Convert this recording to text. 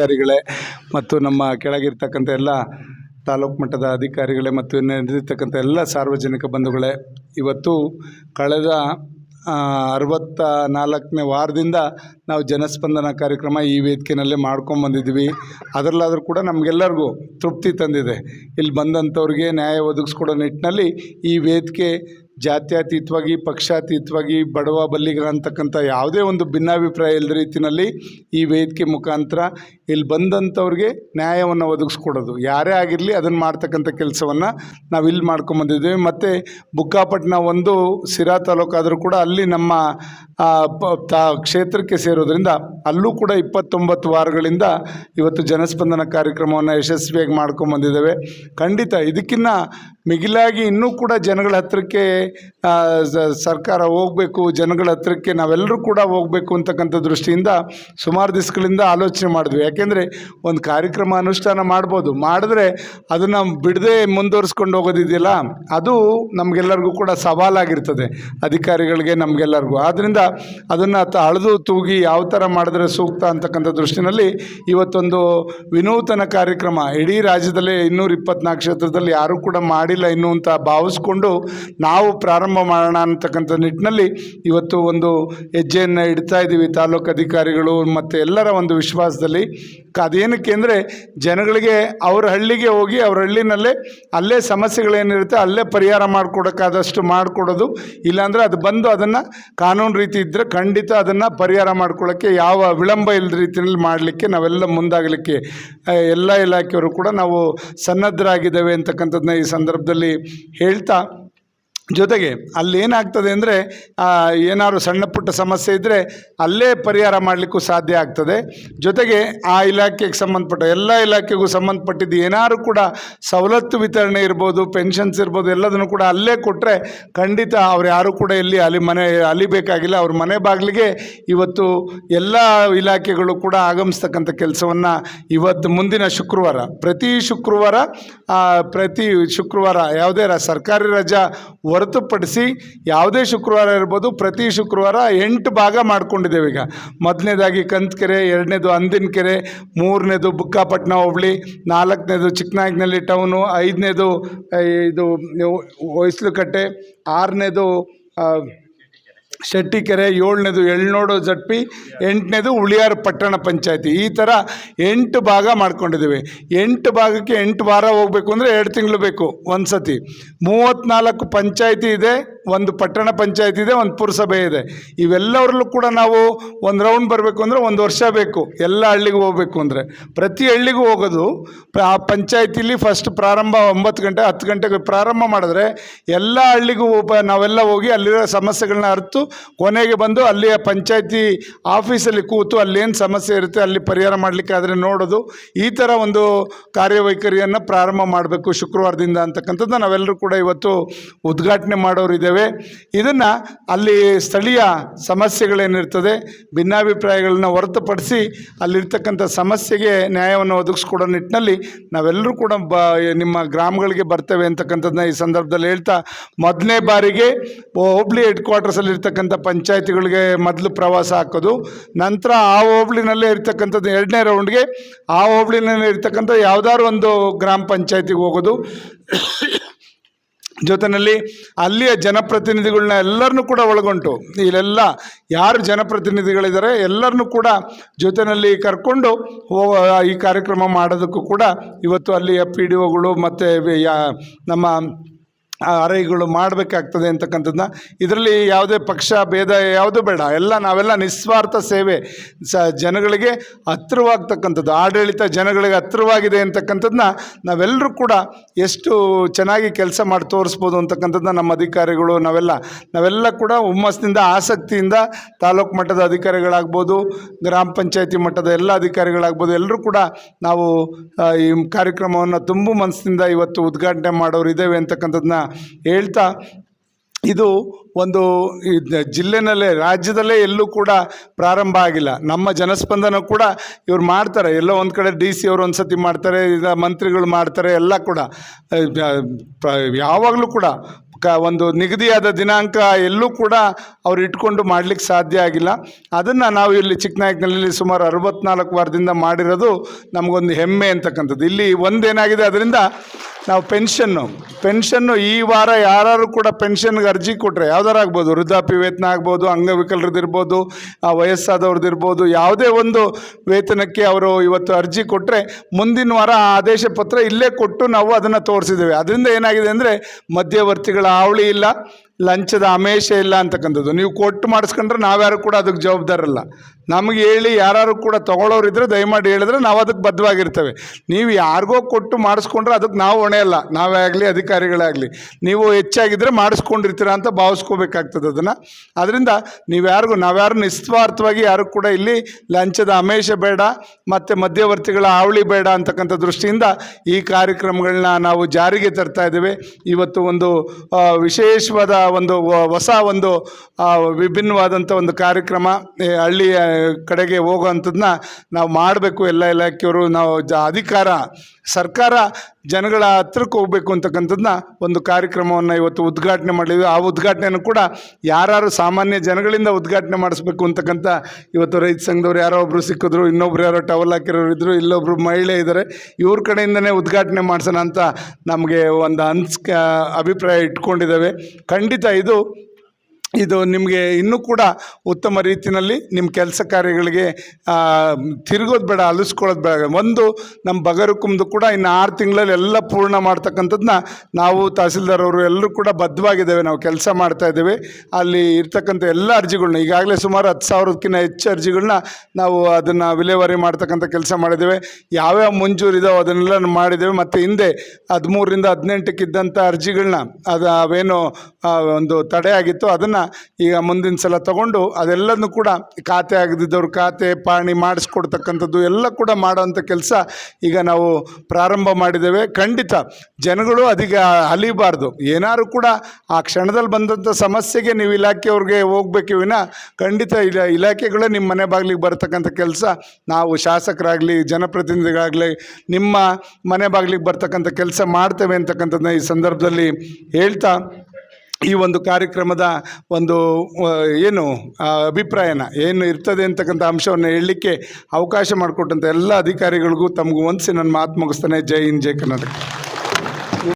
ಅಧಿಕಾರಿಗಳೇ ಮತ್ತು ನಮ್ಮ ಕೆಳಗಿರ್ತಕ್ಕಂಥ ಎಲ್ಲ ತಾಲೂಕು ಮಟ್ಟದ ಅಧಿಕಾರಿಗಳೇ ಮತ್ತು ನೆರೆದಿರ್ತಕ್ಕಂಥ ಎಲ್ಲ ಸಾರ್ವಜನಿಕ ಬಂಧುಗಳೇ, ಇವತ್ತು ಕಳೆದ ಅರವತ್ತ ನಾಲ್ಕನೇ ವಾರದಿಂದ ನಾವು ಜನಸ್ಪಂದನ ಕಾರ್ಯಕ್ರಮ ಈ ವೇದಿಕೆಯಲ್ಲೇ ಮಾಡ್ಕೊಂಬಂದಿದ್ವಿ ಅದರಲ್ಲಾದರೂ ಕೂಡ ನಮಗೆಲ್ಲರಿಗೂ ತೃಪ್ತಿ ತಂದಿದೆ. ಇಲ್ಲಿ ಬಂದಂಥವ್ರಿಗೆ ನ್ಯಾಯ ಒದಗಿಸ್ಕೊಡೋ ನಿಟ್ಟಿನಲ್ಲಿ ಈ ವೇದಿಕೆ ಜಾತ್ಯತೀತವಾಗಿ, ಪಕ್ಷಾತೀತವಾಗಿ, ಬಡವ ಬಲ್ಲಿಗರ ಅಂತಕ್ಕಂಥ ಯಾವುದೇ ಒಂದು ಭಿನ್ನಾಭಿಪ್ರಾಯ ಇಲ್ಲದ ರೀತಿಯಲ್ಲಿ ಈ ವೇದಿಕೆ ಮುಖಾಂತರ ಇಲ್ಲಿ ಬಂದಂಥವ್ರಿಗೆ ನ್ಯಾಯವನ್ನು ಒದಗಿಸ್ಕೊಡೋದು. ಯಾರೇ ಆಗಿರಲಿ ಅದನ್ನು ಮಾಡ್ತಕ್ಕಂಥ ಕೆಲಸವನ್ನು ನಾವು ಇಲ್ಲಿ ಮಾಡ್ಕೊಂಬಂದಿದ್ದೀವಿ ಮತ್ತು ಬುಕ್ಕಾಪಟ್ಟಣ ಒಂದು ಸಿರಾ ತಾಲೂಕಾದರೂ ಕೂಡ ಅಲ್ಲಿ ನಮ್ಮ ತಾ, ಕ್ಷೇತ್ರಕ್ಕೆ ಸೇರೋದ್ರಿಂದ ಅಲ್ಲೂ ಕೂಡ ಇಪ್ಪತ್ತೊಂಬತ್ತು ವಾರಗಳಿಂದ ಇವತ್ತು ಜನಸ್ಪಂದನ ಕಾರ್ಯಕ್ರಮವನ್ನು ಯಶಸ್ವಿಯಾಗಿ ಮಾಡ್ಕೊಂಬಂದಿದ್ದೇವೆ ಖಂಡಿತ ಇದಕ್ಕಿನ್ನ ಮಿಗಿಲಾಗಿ ಇನ್ನೂ ಕೂಡ ಜನಗಳ ಹತ್ತಿರಕ್ಕೆ ಸರ್ಕಾರ ಹೋಗಬೇಕು, ಜನಗಳ ಹತ್ತಿರಕ್ಕೆ ನಾವೆಲ್ಲರೂ ಕೂಡ ಹೋಗಬೇಕು ಅಂತಕ್ಕಂಥ ದೃಷ್ಟಿಯಿಂದ ಸುಮಾರು ದಿವಸಗಳಿಂದ ಆಲೋಚನೆ ಮಾಡಿದ್ವಿ. ಯಾಕೆಂದರೆ ಒಂದು ಕಾರ್ಯಕ್ರಮ ಅನುಷ್ಠಾನ ಮಾಡ್ಬೋದು. ಮಾಡಿದ್ರೆ ಅದನ್ನು ಬಿಡದೆ ಮುಂದುವರಿಸ್ಕೊಂಡು ಹೋಗೋದಿದೆಯಲ್ಲ? ಅದು ನಮಗೆಲ್ಲರಿಗೂ ಕೂಡ ಸವಾಲಾಗಿರ್ತದೆ, ಅಧಿಕಾರಿಗಳಿಗೆ ನಮಗೆಲ್ಲರಿಗೂ. ಆದ್ದರಿಂದ ಅದನ್ನು ಅಳೆದು ತೂಗಿ ಯಾವ ಥರ ಮಾಡಿದ್ರೆ ಸೂಕ್ತ ಅಂತಕ್ಕಂಥ ದೃಷ್ಟಿನಲ್ಲಿ ಇವತ್ತೊಂದು ವಿನೂತನ ಕಾರ್ಯಕ್ರಮ, ಇಡೀ ರಾಜ್ಯದಲ್ಲೇ ಇನ್ನೂರ ಇಪ್ಪತ್ನಾಲ್ಕು ಕ್ಷೇತ್ರದಲ್ಲಿ ಯಾರೂ ಕೂಡ ಮಾಡಿಲ್ಲ ಇನ್ನು ಅಂತ ಭಾವಿಸ್ಕೊಂಡು ನಾವು ಪ್ರಾರಂಭ ಮಾಡೋಣ ಅಂತಕ್ಕಂಥ ನಿಟ್ಟಿನಲ್ಲಿ ಇವತ್ತು ಒಂದು ಹೆಜ್ಜೆಯನ್ನು ಇಡ್ತಾ ಇದ್ದೀವಿ ತಾಲೂಕು ಅಧಿಕಾರಿಗಳು ಮತ್ತು ಎಲ್ಲರ ಒಂದು ವಿಶ್ವಾಸದಲ್ಲಿ. ಅದೇನಕ್ಕೆ ಅಂದರೆ ಜನಗಳಿಗೆ ಅವ್ರ ಹಳ್ಳಿಗೆ ಹೋಗಿ ಅವ್ರ ಹಳ್ಳಿನಲ್ಲೇ ಅಲ್ಲೇ ಸಮಸ್ಯೆಗಳೇನಿರುತ್ತೆ ಅಲ್ಲೇ ಪರಿಹಾರ ಮಾಡಿಕೊಡೋಕ್ಕಾದಷ್ಟು ಮಾಡಿಕೊಡೋದು. ಇಲ್ಲಾಂದರೆ ಅದು ಬಂದು ಅದನ್ನು ಕಾನೂನು ರೀತಿ ಇದ್ದರೆ ಖಂಡಿತ ಅದನ್ನು ಪರಿಹಾರ ಮಾಡ್ಕೊಳ್ಳೋಕ್ಕೆ ಯಾವ ವಿಳಂಬ ಇಲ್ಲದ ರೀತಿಯಲ್ಲಿ ಮಾಡಲಿಕ್ಕೆ ನಾವೆಲ್ಲ ಮುಂದಾಗಲಿಕ್ಕೆ ಎಲ್ಲ ಇಲಾಖೆಯವರು ಕೂಡ ನಾವು ಸನ್ನದ್ಧರಾಗಿದ್ದೇವೆ ಅಂತಕ್ಕಂಥದ್ದನ್ನ ಈ ಸಂದರ್ಭದಲ್ಲಿ ಹೇಳ್ತಾ ಜೊತೆಗೆ ಅಲ್ಲಿ ಏನಾಗ್ತದೆ ಅಂದರೆ ಏನಾದ್ರು ಸಣ್ಣ ಪುಟ್ಟ ಸಮಸ್ಯೆ ಇದ್ದರೆ ಅಲ್ಲೇ ಪರಿಹಾರ ಮಾಡಲಿಕ್ಕೂ ಸಾಧ್ಯ ಆಗ್ತದೆ. ಜೊತೆಗೆ ಆ ಇಲಾಖೆಗೆ ಸಂಬಂಧಪಟ್ಟ, ಎಲ್ಲ ಇಲಾಖೆಗೂ ಸಂಬಂಧಪಟ್ಟಿದ್ದು ಏನಾದ್ರು ಕೂಡ ಸವಲತ್ತು ವಿತರಣೆ ಇರ್ಬೋದು, ಪೆನ್ಷನ್ಸ್ ಇರ್ಬೋದು, ಎಲ್ಲದನ್ನು ಕೂಡ ಅಲ್ಲೇ ಕೊಟ್ಟರೆ ಖಂಡಿತ ಅವ್ರು ಯಾರು ಕೂಡ ಇಲ್ಲಿ ಅಲ್ಲಿ ಮನೆ ಅಲಿಬೇಕಾಗಿಲ್ಲ ಅವ್ರ ಮನೆ ಬಾಗಿಲಿಗೆ ಇವತ್ತು ಎಲ್ಲ ಇಲಾಖೆಗಳು ಕೂಡ ಆಗಮಿಸ್ತಕ್ಕಂಥ ಕೆಲಸವನ್ನು ಇವತ್ತು ಮುಂದಿನ ಶುಕ್ರವಾರ, ಪ್ರತಿ ಶುಕ್ರವಾರ ಪ್ರತಿ ಶುಕ್ರವಾರ ಯಾವುದೇ ಸರ್ಕಾರಿ ರಜಾ ಹೊರತುಪಡಿಸಿ ಯಾವುದೇ ಶುಕ್ರವಾರ ಇರ್ಬೋದು, ಪ್ರತಿ ಶುಕ್ರವಾರ ಎಂಟು ಭಾಗ ಮಾಡ್ಕೊಂಡಿದ್ದೇವೆ ಈಗ. ಮೊದಲನೇದಾಗಿ ಕಂತ್ಕೆರೆ ಎರಡನೇದು ಅಂದಿನ ಕೆರೆ ಮೂರನೇದು ಬುಕ್ಕಾಪಟ್ಟಣ ಹೋಬಳಿ, ನಾಲ್ಕನೇದು ಚಿಕ್ಕನಾಯಕನಹಳ್ಳಿ ಟೌನು, ಐದನೇದು ಇದು ಹೊಯ್ಸ್ಲುಕಟ್ಟೆ ಆರನೇದು ಶೆಟ್ಟಿಕೆರೆ ಏಳನೇದು ಎಳ್ನೋಡು ಜಟ್ಪಿ, ಎಂಟನೇದು ಉಳಿಯಾರು ಪಟ್ಟಣ ಪಂಚಾಯತಿ. ಈ ಥರ ಎಂಟು ಭಾಗ ಮಾಡ್ಕೊಂಡಿದ್ದೀವಿ. ಎಂಟು ಭಾಗಕ್ಕೆ ಎಂಟು ವಾರ ಹೋಗಬೇಕು ಅಂದರೆ ಎರಡು ತಿಂಗಳು ಬೇಕು ಒಂದು ಸತಿ ಮೂವತ್ತ್ನಾಲ್ಕು ಪಂಚಾಯತಿ ಇದೆ. ಒಂದು ಪಟ್ಟಣ ಪಂಚಾಯತಿ ಇದೆ, ಒಂದು ಪುರಸಭೆ ಇದೆ. ಇವೆಲ್ಲವರಲ್ಲೂ ಕೂಡ ನಾವು ಒಂದು ರೌಂಡ್ ಬರಬೇಕು ಅಂದರೆ ಒಂದು ವರ್ಷ ಬೇಕು. ಎಲ್ಲ ಹಳ್ಳಿಗೂ ಹೋಗಬೇಕು ಅಂದರೆ. ಪ್ರತಿ ಹಳ್ಳಿಗೂ ಹೋಗೋದು ಆ ಪಂಚಾಯತಿಲಿ ಫಸ್ಟ್ ಪ್ರಾರಂಭ ಒಂಬತ್ತು ಗಂಟೆ, ಹತ್ತು ಗಂಟೆಗೆ ಪ್ರಾರಂಭ ಮಾಡಿದ್ರೆ ಎಲ್ಲ ಹಳ್ಳಿಗೂ ನಾವೆಲ್ಲ ಹೋಗಿ ಅಲ್ಲಿರೋ ಸಮಸ್ಯೆಗಳನ್ನ ಅರಿತು, ಕೊನೆಗೆ ಬಂದು ಅಲ್ಲಿಯ ಪಂಚಾಯತಿ ಆಫೀಸಲ್ಲಿ ಕೂತು ಅಲ್ಲೇನು ಸಮಸ್ಯೆ ಇರುತ್ತೆ, ಅಲ್ಲಿ ಪರಿಹಾರ ಮಾಡಲಿಕ್ಕೆ ಆದರೆ ನೋಡೋದು. ಈ ಥರ ಒಂದು ಕಾರ್ಯವೈಖರಿಯನ್ನು ಪ್ರಾರಂಭ ಮಾಡಬೇಕು ಶುಕ್ರವಾರದಿಂದ ಅಂತಕ್ಕಂಥದ್ದು ನಾವೆಲ್ಲರೂ ಕೂಡ ಇವತ್ತು ಉದ್ಘಾಟನೆ ಮಾಡೋರಿದ್ದೇವೆ. ಇದನ್ನು ಅಲ್ಲಿ ಸ್ಥಳೀಯ ಸಮಸ್ಯೆಗಳೇನಿರ್ತದೆ, ಭಿನ್ನಾಭಿಪ್ರಾಯಗಳನ್ನ ಹೊರತುಪಡಿಸಿ ಅಲ್ಲಿರ್ತಕ್ಕಂಥ ಸಮಸ್ಯೆಗೆ ನ್ಯಾಯವನ್ನು ಒದಗಿಸ್ಕೊಡೋ ನಿಟ್ಟಿನಲ್ಲಿ ನಾವೆಲ್ಲರೂ ಕೂಡ ಬ, ನಿಮ್ಮ ಗ್ರಾಮಗಳಿಗೆ ಬರ್ತೇವೆ ಅಂತಕ್ಕಂಥದ್ದನ್ನ ಈ ಸಂದರ್ಭದಲ್ಲಿ ಹೇಳ್ತಾ, ಮೊದಲನೇ ಬಾರಿಗೆ ಹೋಬ್ಳಿ ಹೆಡ್ ಕ್ವಾರ್ಟರ್ಸಲ್ಲಿ ಇರ್ತಕ್ಕಂಥ ಪಂಚಾಯತಿಗಳಿಗೆ ಮೊದಲು ಪ್ರವಾಸ ಹಾಕೋದು, ನಂತರ ಆ ಹೋಬಳಿನಲ್ಲೇ ಇರ್ತಕ್ಕಂಥದ್ದು ಎರಡನೇ ರೌಂಡ್ಗೆ ಆ ಹೋಬಳಿನಲ್ಲಿ ಇರ್ತಕ್ಕಂಥ ಯಾವ್ದಾದ್ರು ಒಂದು ಗ್ರಾಮ ಪಂಚಾಯತಿಗೆ ಹೋಗೋದು. ಜೊತೆಯಲ್ಲಿ ಅಲ್ಲಿಯ ಜನಪ್ರತಿನಿಧಿಗಳನ್ನ ಎಲ್ಲರನ್ನೂ ಕೂಡ ಒಳಗೊಂಟು. ಇಲ್ಲೆಲ್ಲ ಯಾರು ಜನಪ್ರತಿನಿಧಿಗಳಿದ್ದಾರೆ ಎಲ್ಲರನ್ನೂ ಕೂಡ ಜೊತೆಯಲ್ಲಿ ಕರ್ಕೊಂಡು ಈ ಕಾರ್ಯಕ್ರಮ ಮಾಡೋದಕ್ಕೂ ಕೂಡ ಇವತ್ತು ಅಲ್ಲಿಯ ಪಿ ಡಿ ಒಗಳು ಮತ್ತು ನಮ್ಮ ಆರೈಗಳು ಮಾಡಬೇಕಾಗ್ತದೆ ಅಂತಕ್ಕಂಥದ್ದನ್ನ ಇದರಲ್ಲಿ ಯಾವುದೇ ಪಕ್ಷ, ಭೇದ ಯಾವುದು ಬೇಡ. ಎಲ್ಲ ನಾವೆಲ್ಲ ನಿಸ್ವಾರ್ಥ ಸೇವೆ. ಸ ಜನಗಳಿಗೆ ಹತ್ತಿರವಾಗ್ತಕ್ಕಂಥದ್ದು, ಆಡಳಿತ ಜನಗಳಿಗೆ ಹತ್ತಿರವಾಗಿದೆ ಅಂತಕ್ಕಂಥದ್ದನ್ನ ನಾವೆಲ್ಲರೂ ಕೂಡ ಎಷ್ಟು ಚೆನ್ನಾಗಿ ಕೆಲಸ ಮಾಡಿ ತೋರಿಸ್ಬೋದು ಅಂತಕ್ಕಂಥದ್ದನ್ನ ನಮ್ಮ ಅಧಿಕಾರಿಗಳು ನಾವೆಲ್ಲ ನಾವೆಲ್ಲ ಕೂಡ ಹುಮ್ಮಸ್ಸಿನಿಂದ, ಆಸಕ್ತಿಯಿಂದ ತಾಲೂಕು ಮಟ್ಟದ ಅಧಿಕಾರಿಗಳಾಗ್ಬೋದು, ಗ್ರಾಮ ಪಂಚಾಯತಿ ಮಟ್ಟದ ಎಲ್ಲ ಅಧಿಕಾರಿಗಳಾಗ್ಬೋದು, ಎಲ್ಲರೂ ಕೂಡ ನಾವು ಈ ಕಾರ್ಯಕ್ರಮವನ್ನು ತುಂಬ ಮನಸ್ಸಿನಿಂದ ಇವತ್ತು ಉದ್ಘಾಟನೆ ಮಾಡೋರು ಇದ್ದೇವೆ ಅಂತಕ್ಕಂಥದ್ದನ್ನ ಹೇಳ್ತಾ ಇದು ಒಂದು ಜಿಲ್ಲೆನಲ್ಲೇ, ರಾಜ್ಯದಲ್ಲೇ ಎಲ್ಲೂ ಕೂಡ ಪ್ರಾರಂಭ ಆಗಿಲ್ಲ. ನಮ್ಮ ಜನಸ್ಪಂದನ ಕೂಡ ಇವ್ರು ಮಾಡ್ತಾರೆ. ಎಲ್ಲೋ ಒಂದು ಕಡೆ ಡಿ ಸಿ ಅವರು ಒಂದು ಸತಿ ಮಾಡ್ತಾರೆ ಮಂತ್ರಿಗಳು ಮಾಡ್ತಾರೆ, ಎಲ್ಲ ಕೂಡ. ಯಾವಾಗಲೂ ಕೂಡ ಕ, ಒಂದು ನಿಗದಿಯಾದ ದಿನಾಂಕ ಎಲ್ಲೂ ಕೂಡ ಅವ್ರು ಇಟ್ಕೊಂಡು ಮಾಡಲಿಕ್ಕೆ ಸಾಧ್ಯ ಆಗಿಲ್ಲ. ಅದನ್ನು ನಾವು ಇಲ್ಲಿ ಚಿಕ್ಕನಾಯಕನಲ್ಲಿ ಸುಮಾರು ಅರವತ್ನಾಲ್ಕು ವಾರದಿಂದ ಮಾಡಿರೋದು ನಮಗೊಂದು ಹೆಮ್ಮೆ ಅಂತಕ್ಕಂಥದ್ದು. ಇಲ್ಲಿ ಒಂದೇನಾಗಿದೆ, ಅದರಿಂದ ನಾವು ಪೆನ್ಷನ್ನು ಪೆನ್ಷನ್ನು ಈ ವಾರ ಯಾರು ಕೂಡ ಪೆನ್ಷನ್ಗೆ ಅರ್ಜಿ ಕೊಟ್ಟರೆ ಯಾವ್ದಾರು ಆಗ್ಬೋದು? ವೃದ್ಧಾಪ್ಯ ವೇತನ ಆಗ್ಬೋದು ಅಂಗವಿಕಲರದಿರ್ಬೋದು ಆ ವಯಸ್ಸಾದವ್ರದ್ದಿರ್ಬೋದು ಯಾವುದೇ ಒಂದು ವೇತನಕ್ಕೆ ಅವರು ಇವತ್ತು ಅರ್ಜಿ ಕೊಟ್ಟರೆ ಮುಂದಿನ ವಾರ ಆ ಆದೇಶ ಪತ್ರ ಇಲ್ಲೇ ಕೊಟ್ಟು ನಾವು ಅದನ್ನು ತೋರಿಸಿದ್ದೇವೆ. ಅದರಿಂದ ಏನಾಗಿದೆ ಅಂದರೆ ಮಧ್ಯವರ್ತಿಗಳ ಹಾವಳಿ ಇಲ್ಲ. ಲಂಚದ ಆಮೇಷ ಇಲ್ಲ ಅಂತಕ್ಕಂಥದ್ದು. ನೀವು ಕೊಟ್ಟು ಮಾಡಿಸ್ಕೊಂಡ್ರೆ ನಾವ್ಯಾರು ಕೂಡ ಅದಕ್ಕೆ ಜವಾಬ್ದಾರಲ್ಲ ನಮಗೆ ಹೇಳಿ ಯಾರು ಕೂಡ ತೊಗೊಳೋರಿದ್ರೆ ದಯಮಾಡಿ ಹೇಳಿದ್ರೆ ನಾವು ಅದಕ್ಕೆ ಬದ್ಧವಾಗಿರ್ತೇವೆ. ನೀವು ಯಾರಿಗೋ ಕೊಟ್ಟು ಮಾಡಿಸ್ಕೊಂಡ್ರೆ ಅದಕ್ಕೆ ನಾವು ಹೊಣೆ ಅಲ್ಲ. ನಾವೇ ಆಗಲಿ ಅಧಿಕಾರಿಗಳಾಗಲಿ. ನೀವು ಹೆಚ್ಚಾಗಿದ್ದರೆ ಮಾಡಿಸ್ಕೊಂಡಿರ್ತೀರ ಅಂತ ಭಾವಿಸ್ಕೋಬೇಕಾಗ್ತದೆ ಅದನ್ನು. ಅದರಿಂದ ನೀವು ಯಾರಿಗೂ, ನಾವ್ಯಾರು ನಿಸ್ವಾರ್ಥವಾಗಿ ಯಾರು ಕೂಡ ಇಲ್ಲಿ ಲಂಚದ ಆಮೇಶ ಬೇಡ, ಮತ್ತು ಮಧ್ಯವರ್ತಿಗಳ ಹಾವಳಿ ಬೇಡ ಅಂತಕ್ಕಂಥ ದೃಷ್ಟಿಯಿಂದ ಈ ಕಾರ್ಯಕ್ರಮಗಳನ್ನ ನಾವು ಜಾರಿಗೆ ತರ್ತಾ ಇದ್ದೇವೆ. ಇವತ್ತು ಒಂದು ವಿಶೇಷವಾದ ಒಂದು ಹೊಸ ಒಂದು ವಿಭಿನ್ನವಾದಂಥ ಒಂದು ಕಾರ್ಯಕ್ರಮ ಹಳ್ಳಿಯ ಕಡೆಗೆ ಹೋಗುವಂಥದ್ದನ್ನ ನಾವು ಮಾಡಬೇಕು. ಎಲ್ಲ ಇಲಾಖೆಯವರು ನಾವು ಜ, ಅಧಿಕಾರ, ಸರ್ಕಾರ ಜನಗಳ ಹತ್ರಕ್ಕೆ ಹೋಗಬೇಕು ಅಂತಕ್ಕಂಥದ್ದನ್ನ ಒಂದು ಕಾರ್ಯಕ್ರಮವನ್ನು ಇವತ್ತು ಉದ್ಘಾಟನೆ ಮಾಡಿದ್ವಿ ಆ ಉದ್ಘಾಟನೆಯನ್ನು ಕೂಡ ಯಾರು ಸಾಮಾನ್ಯ ಜನಗಳಿಂದ ಉದ್ಘಾಟನೆ ಮಾಡಿಸ್ಬೇಕು ಅಂತಕ್ಕಂಥ ಇವತ್ತು ರೈತ ಸಂಘದವ್ರು ಯಾರೋ ಒಬ್ಬರು ಸಿಕ್ಕಿದ್ರು, ಇನ್ನೊಬ್ರು ಯಾರೋ ಟವಲ್ ಹಾಕಿರೋರು ಇದ್ದರು ಇಲ್ಲೊಬ್ರು ಮಹಿಳೆ ಇದ್ದಾರೆ ಇವ್ರ ಕಡೆಯಿಂದನೇ ಉದ್ಘಾಟನೆ ಮಾಡಿಸೋಣ ಅಂತ ನಮಗೆ ಒಂದು ಅನ್ಸ್ ಅಭಿಪ್ರಾಯ ಇಟ್ಕೊಂಡಿದ್ದಾವೆ. ಖಂಡಿತ ಇದು ಇದು ನಿಮಗೆ ಇನ್ನೂ ಕೂಡ ಉತ್ತಮ ರೀತಿಯಲ್ಲಿ ನಿಮ್ಮ ಕೆಲಸ ಕಾರ್ಯಗಳಿಗೆ ತಿರುಗೋದು ಬೇಡ, ಅಲಿಸ್ಕೊಳ್ಳೋದು ಬೇಡ. ಒಂದು ನಮ್ಮ ಬಗರುಕುಮ್ದು ಕೂಡ ಇನ್ನು ಆರು ತಿಂಗಳಲ್ಲಿ ಎಲ್ಲ ಪೂರ್ಣ ಮಾಡ್ತಕ್ಕಂಥದ್ದನ್ನ ನಾವು ತಹಸೀಲ್ದಾರ್ ಅವರು ಎಲ್ಲರೂ ಕೂಡ ಬದ್ಧವಾಗಿದ್ದೇವೆ. ನಾವು ಕೆಲಸ ಮಾಡ್ತಾ ಇದ್ದೇವೆ. ಅಲ್ಲಿ ಇರ್ತಕ್ಕಂಥ ಎಲ್ಲ ಅರ್ಜಿಗಳನ್ನ ಈಗಾಗಲೇ ಸುಮಾರು ಹತ್ತು ಸಾವಿರದಕ್ಕಿಂತ ಹೆಚ್ಚು ಅರ್ಜಿಗಳನ್ನ ನಾವು ಅದನ್ನು ವಿಲೇವಾರಿ ಮಾಡ್ತಕ್ಕಂಥ ಕೆಲಸ ಮಾಡಿದ್ದೇವೆ. ಯಾವ್ಯಾವ ಮಂಜೂರಿದಾವೆ ಅದನ್ನೆಲ್ಲ ಮಾಡಿದ್ದೇವೆ. ಮತ್ತು ಹಿಂದೆ ಹದಿಮೂರರಿಂದ ಹದಿನೆಂಟಕ್ಕಿದ್ದಂಥ ಅರ್ಜಿಗಳನ್ನ ಅದು ಅವೇನು ಒಂದು ತಡೆ ಆಗಿತ್ತು. ಅದನ್ನು ಈಗ ಮುಂದಿನ ಸಲ ತಗೊಂಡು ಅದೆಲ್ಲದನ್ನು ಕೂಡ ಖಾತೆ ಆಗದಿದ್ದವ್ರ ಖಾತೆ ಪಾಣಿ ಮಾಡಿಸ್ಕೊಡ್ತಕ್ಕಂಥದ್ದು ಎಲ್ಲ ಕೂಡ ಮಾಡೋವಂಥ ಕೆಲಸ ಈಗ ನಾವು ಪ್ರಾರಂಭ ಮಾಡಿದ್ದೇವೆ. ಖಂಡಿತ ಜನಗಳು ಅದೀಗ ಅಲಿಬಾರ್ದು. ಏನಾದ್ರು ಕೂಡ ಆ ಕ್ಷಣದಲ್ಲಿ ಬಂದಂಥ ಸಮಸ್ಯೆಗೆ ನೀವು ಇಲಾಖೆಯವ್ರಿಗೆ ಹೋಗ್ಬೇಕು ವಿನ ಖಂಡಿತ ಇಲಾ ಇಲಾಖೆಗಳೇ ನಿಮ್ಮ ಮನೆ ಬಾಗಿಲಿಗೆ ಬರ್ತಕ್ಕಂಥ ಕೆಲಸ. ನಾವು ಶಾಸಕರಾಗಲಿ, ಜನಪ್ರತಿನಿಧಿಗಳಾಗಲಿ ನಿಮ್ಮ ಮನೆ ಬಾಗಿಲಿಗೆ ಬರ್ತಕ್ಕಂಥ ಕೆಲಸ ಮಾಡ್ತೇವೆ ಅಂತಕ್ಕಂಥದ್ದನ್ನ ಈ ಸಂದರ್ಭದಲ್ಲಿ ಹೇಳ್ತಾ ಈ ಒಂದು ಕಾರ್ಯಕ್ರಮದ ಒಂದು ಏನು ಅಭಿಪ್ರಾಯನ, ಏನು ಇರ್ತದೆ ಅಂತಕ್ಕಂಥ ಅಂಶವನ್ನು ಹೇಳಲಿಕ್ಕೆ ಅವಕಾಶ ಮಾಡಿಕೊಟ್ಟಂಥ ಎಲ್ಲ ಅಧಿಕಾರಿಗಳಿಗೂ ತಮಗೂ ವಂದಿಸಿ ನನ್ನ ಮಾತು ಮುಗಿಸ್ತಾನೆ. ಜೈ ಹಿಂದ್, ಜೈ ಕರ್ನಾಟಕ.